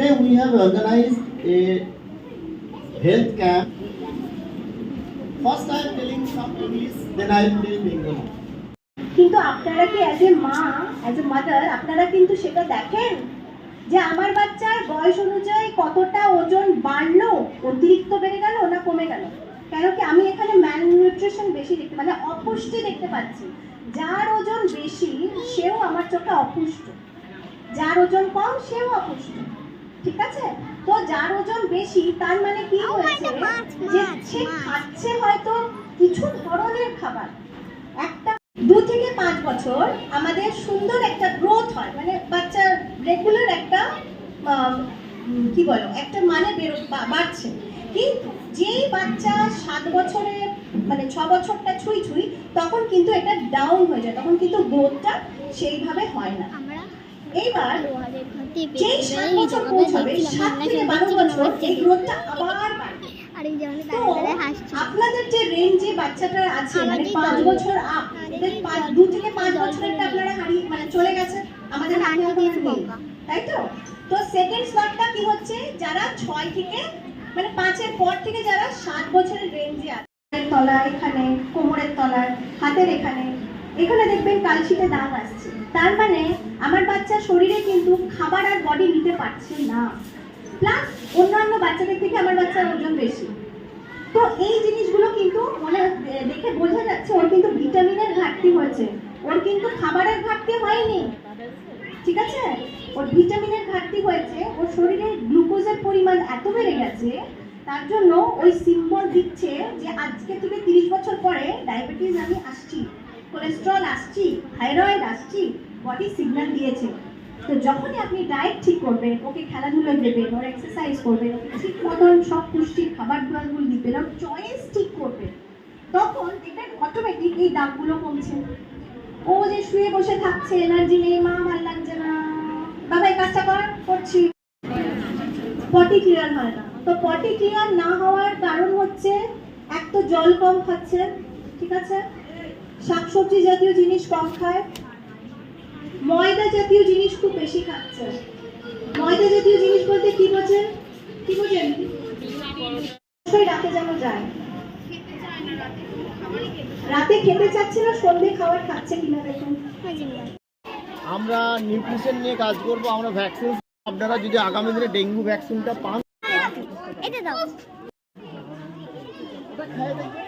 a health camp. First I am telling some English, then I am telling Bengali. কিন্তু আপনারা কি as a মা as a mother আপনারা কিন্তু সেটা দেখেন? যে আমার বাচ্চার বয়স অনুযায়ী কতটা ওজন বাড়লো অতিরিক্ত বেড়ে গেল না কমে গেল? কেন কি আমি এখানে ম্যালনিউট্রিশন বেশি দেখতে মানে অপুষ্টি দেখতে পাচ্ছি। যার ওজন বেশি সেও আমার চোখে অপুষ্ট। যার ওজন কম সেও অপুষ্ট। ঠিক আছে? তো যার ওজন বেশি তার মানে কি হয়েছে যে সে খাচ্ছে হয়তো কিছু ধরনের খাবার। একটা দু থেকে পাঁচ বছর আমাদের সুন্দর একটা গ্রোথ হয়। মানে বাচ্চার রেগুলার একটা কি বলো একটা মানে বাড়ছে। কিন্তু যেই বাচ্চা সাত বছরে মানে ছ বছরটা ছুঁই ছুঁই তখন কিন্তু এটা ডাউন হয়ে যায়। তখন কিন্তু গ্রোথটা সেইভাবে হয় না। এইবার যেই সাত বছর পৌঁছাবে সাত থেকে বারো বছর এই গ্রোথটা আবার বাড়বে। আরেকজন তো দাঁড়িয়ে দাঁড়িয়ে হাসছে আপনাদের যে রেঞ্জে বাচ্চাটা আছে মানে পাঁচ বছর আপ দু থেকে পাঁচ বছরেরটা আপনারা হারিয়ে মানে চলে গেছে আমাদের। তাই তো? তো সেকেন্ড স্লটটা কি হচ্ছে? যারা ছয় থেকে মানে পাঁচের পর থেকে যারা সাত বছরের রেঞ্জে আছে তলা এখানে কোমরের তলায় হাতের এখানে এখানে দেখবেন কালশিটে দাগ আসছে। তার মানে আমার বাচ্চার শরীরে কিন্তু খাবার আর বডি নিতে পারছে না। প্লাস অন্যান্য বাচ্চাদের থেকে আমার বাচ্চার ওজন বেশি। তো এই জিনিসগুলো কিন্তু মনে দেখে বোঝা যাচ্ছে ওর কিন্তু ভিটামিনের ঘাটতি হয়েছে। ওর কিন্তু খাবারের ঘাটতি হয়নি। ঠিক আছে? ওর ভিটামিনের ঘাটতি হয়েছে। ওর শরীরে গ্লুকোজের পরিমাণ এত বেড়ে গেছে, তার জন্য ওই সিম্বল দিচ্ছে যে আজকে থেকে তিরিশ বছর পরে ডায়াবেটিস আমি আসছি। কোলেস্ট্রল আসছি থাইরয়েড আসছি বডি সিগন্যাল দিয়েছে। তো যখনই আপনি ডায়েট ঠিক করবেন, ওকে খেলাধুলো দেবেন, ওর এক্সারসাইজ করবেন, ওকে ঠিক মতন সব পুষ্টির খাবার দাবারগুলো দিবেন, ওর চয়েস ঠিক করবেন, তখন দেখবেন অটোমেটিক এই দাগগুলো কমছে। ও যে শুয়ে বসে থাকছে এনার্জি নেই, মা ভালো লাগছে না। বাবা এই কাজটা কর, করছি। পটি ক্লিয়ার হয় না। তো পটি ক্লিয়ার না হওয়ার কারণ হচ্ছে, এক তো জল কম খাচ্ছে, ঠিক আছে? শাকসবজি জাতীয় জিনিস কম খায়। ময়দা জাতীয় জিনিস খুব বেশি খাচ্ছে। ময়দা জাতীয় জিনিস বলতে কি বোঝেন? কি বোঝেন? রাতে যেন যায়। রাতে খেতে চাচ্ছে না সন্ধে খাবার খাচ্ছে কিনা দেখুন। আমরা নিউট্রিশন নিয়ে কাজ করব আমরা ভ্যাকসিন আপনারা যদি আগামী দিনে ডেঙ্গু ভ্যাকসিনটা পান। এটা দাও। ওটা খেয়ে দেখবেন